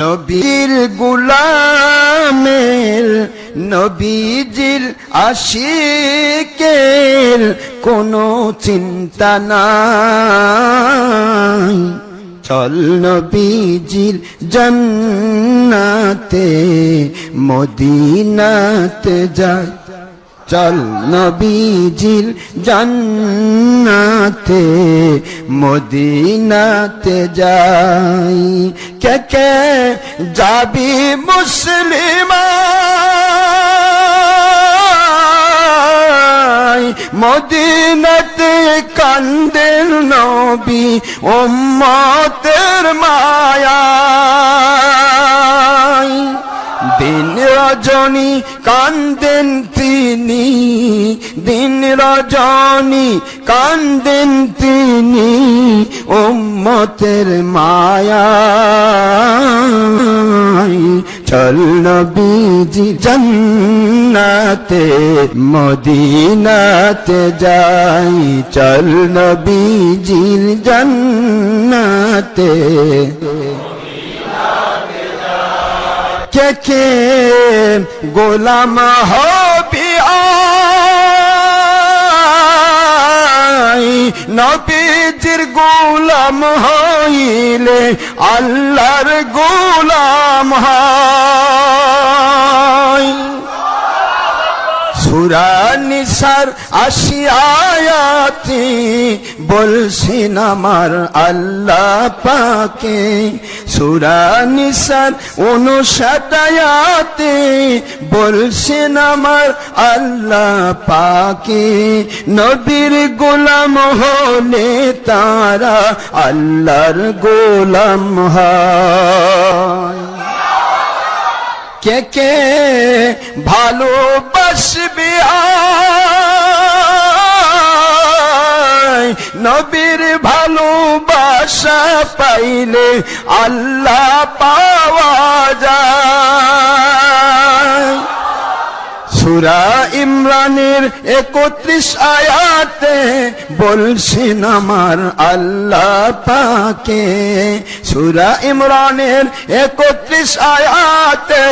নবীর গুলামের নবীজির আশিকের কোনো চিন্তা নাই। চল নবীজির জন্নাতে মদিনাতে যায় চল নবীজির জান্নাতে, মদিনাতে যাই। কে কে যাবি মুসলিমা মদিনাতে কান্দের নবী, উম্মতের মায়া দিন রজনী কান্দেন রজনী কান্দেন তিনি উম্মতের মায়া চল নবীজি জন্নাতে, মদিনাতে যাই। চল নবীজির জন্নাতে। কে কে গোলাম হবি নবীজির গোলাম হইলে আল্লাহর গোলাম হয়। সুরা নিসার আশিয়ায়াতি বলছেন আমার আল্লাহ পাকে। সুরা নিসার অনুষাটায়াতে বলছেন আমার আল্লাহ পাকে। নবীর গোলাম হলে তারা আল্লাহর গোলাম হয়। কে কে ভালোবাসবে নবীর ভালোবাসা পাইলে আল্লাহ পাওয়া যায়। সুরা ইমরানের একত্রিশ আয়াতে বলছেন আমার আল্লাহ পাকে। সুরা ইমরানের একত্রিশ আয়াতে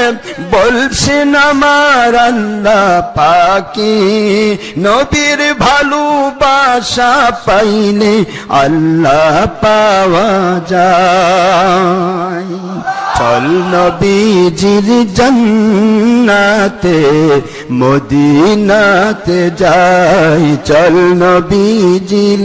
বলছেন আমার আল্লাহ পাকে। নবীর ভালোবাসা পাইলে আল্লাহ পাওয়া যায়। নবীজির জন্নাতে মদিনাতে যাই। চল নবীজির